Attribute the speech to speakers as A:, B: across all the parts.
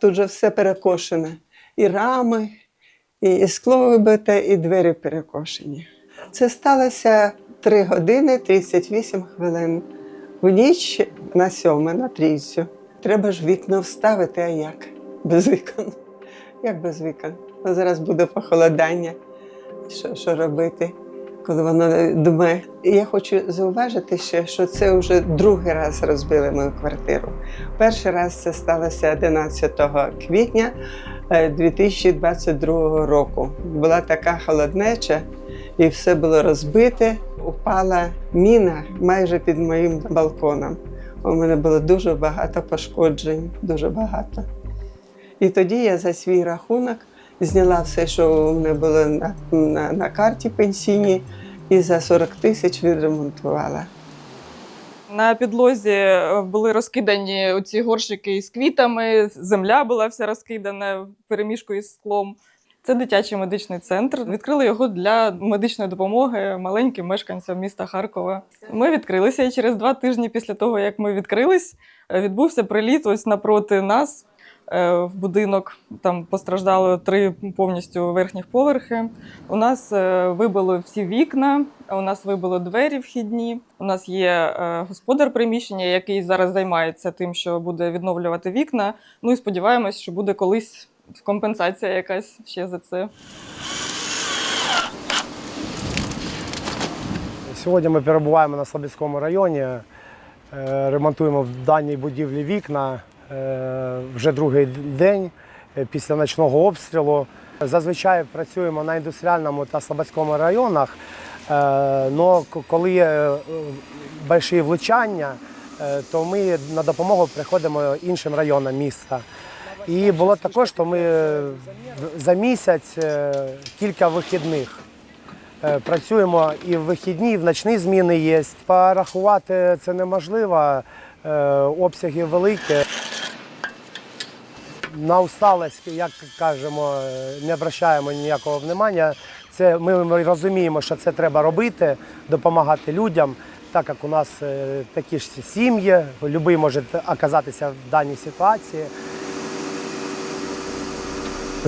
A: Тут же все перекошене. І рами, і скло вибите, і двері перекошені. Це сталося 3 години 38 хвилин. В ніч на сьоме, на трійцю. Треба ж вікна вставити, а як? Без вікон. Як без вікон? Зараз буде похолодання. Що, що робити, коли воно думає? Я хочу зауважити ще, що це вже другий раз розбили мою квартиру. Перший раз це сталося 11 квітня е, 2022 року. Була така холоднеча, і все було розбите. Упала міна майже під моїм балконом. У мене було дуже багато пошкоджень, дуже багато. І тоді я за свій рахунок зняла все, що у мене було на, на, на карті пенсійній, і за 40 тисяч відремонтувала.
B: На підлозі е, були розкидані оці горщики з квітами, земля була вся розкидана в переміжку із склом. Це дитячий медичний центр. Відкрили його для медичної допомоги маленьким мешканцям міста Харкова. Ми відкрилися і через два тижні після того, як ми відкрились, е, відбувся приліт ось напроти нас в будинок. Там постраждало три повністю верхніх поверхи. У нас е, вибило всі вікна, у нас вибило двері вхідні. У нас є е, господар приміщення, який зараз займається тим, що буде відновлювати вікна. Ну і сподіваємось, що буде колись компенсація якась ще за це.
C: Сьогодні ми перебуваємо на Слобідському районі, е, ремонтуємо в даній будівлі вікна е, вже другий день е, після ночного обстрілу. Зазвичай працюємо на індустріальному та Слободському районах, але коли є великі влучання, е, то ми на допомогу приходимо іншим районам міста. І було також, що ми е, за місяць е, кілька вихідних. Е, Працюємо і в вихідні, і в ночні зміни є. Порахувати це неможливо, е, обсяги великі. На усталость, як кажемо, не обращаємо ніякого внимання. Це ми, розуміємо, що це треба робити, допомагати людям, так як у нас е, такі ж сім'ї, будь-який може оказатися в даній ситуації.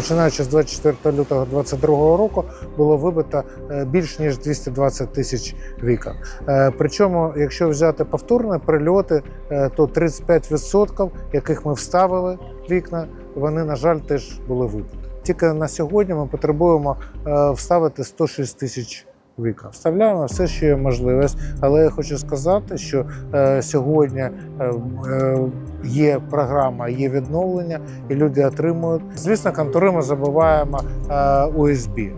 D: Починаючи з 24 лютого 2022 року було вибито е, більш ніж 220 тисяч вікон. Е, Причому, якщо взяти повторні прильоти, е, то 35%, яких ми вставили вікна, вони, на жаль, теж були вибиті. Тільки на сьогодні ми потребуємо вставити 106 тисяч вікон. Вставляємо все, що є можливість, але я хочу сказати, що е, сьогодні е, е, є програма, є відновлення, і люди отримують. Звісно, контури ми забуваємо е.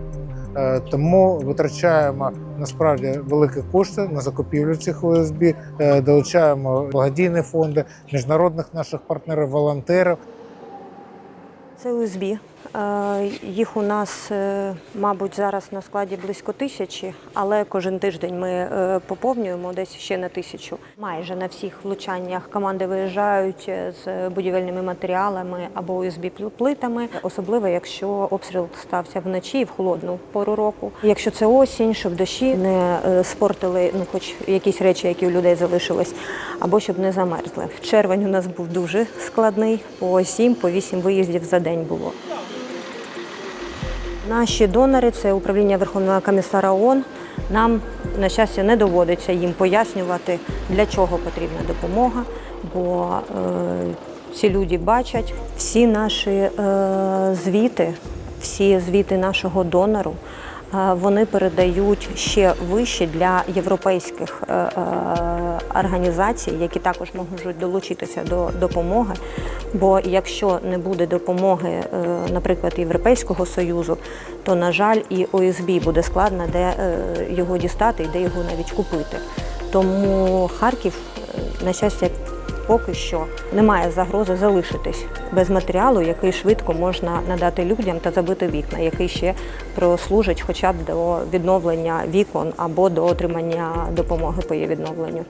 D: Е, Тому витрачаємо насправді великі кошти на закупівлю цих USB, е, долучаємо благодійні фонди, міжнародних наших партнерів, волонтерів.
E: Це USB. Е, Їх у нас, е, мабуть, зараз на складі близько тисячі, але кожен тиждень ми е, поповнюємо десь ще на тисячу. Майже на всіх влучаннях команди виїжджають з будівельними матеріалами або USB-плитами, особливо якщо обстріл стався вночі в холодну пору року. Якщо це осінь, щоб дощі не спортили, ну хоч якісь речі, які у людей залишились, або щоб не замерзли. Червень у нас був дуже складний, по 7, по 8 виїздів за день було. Наші донори це управління Верховного комісара ООН. Нам, на щастя, не доводиться їм пояснювати, для чого потрібна допомога, бо е, ці люди бачать всі наші е, звіти, всі звіти нашого донору. е, Вони передають ще вище для європейських е, е, організацій, які також можуть долучитися до допомоги. Бо якщо не буде допомоги, е, наприклад, Європейського союзу, то на жаль, і ОСБ буде складно, де е, його дістати і де його навіть купити. Тому Харків, е, на щастя, поки що немає загрози залишитись без матеріалу, який швидко можна надати людям та забити вікна, який ще прослужить хоча б до відновлення вікон або до отримання допомоги по її відновленню.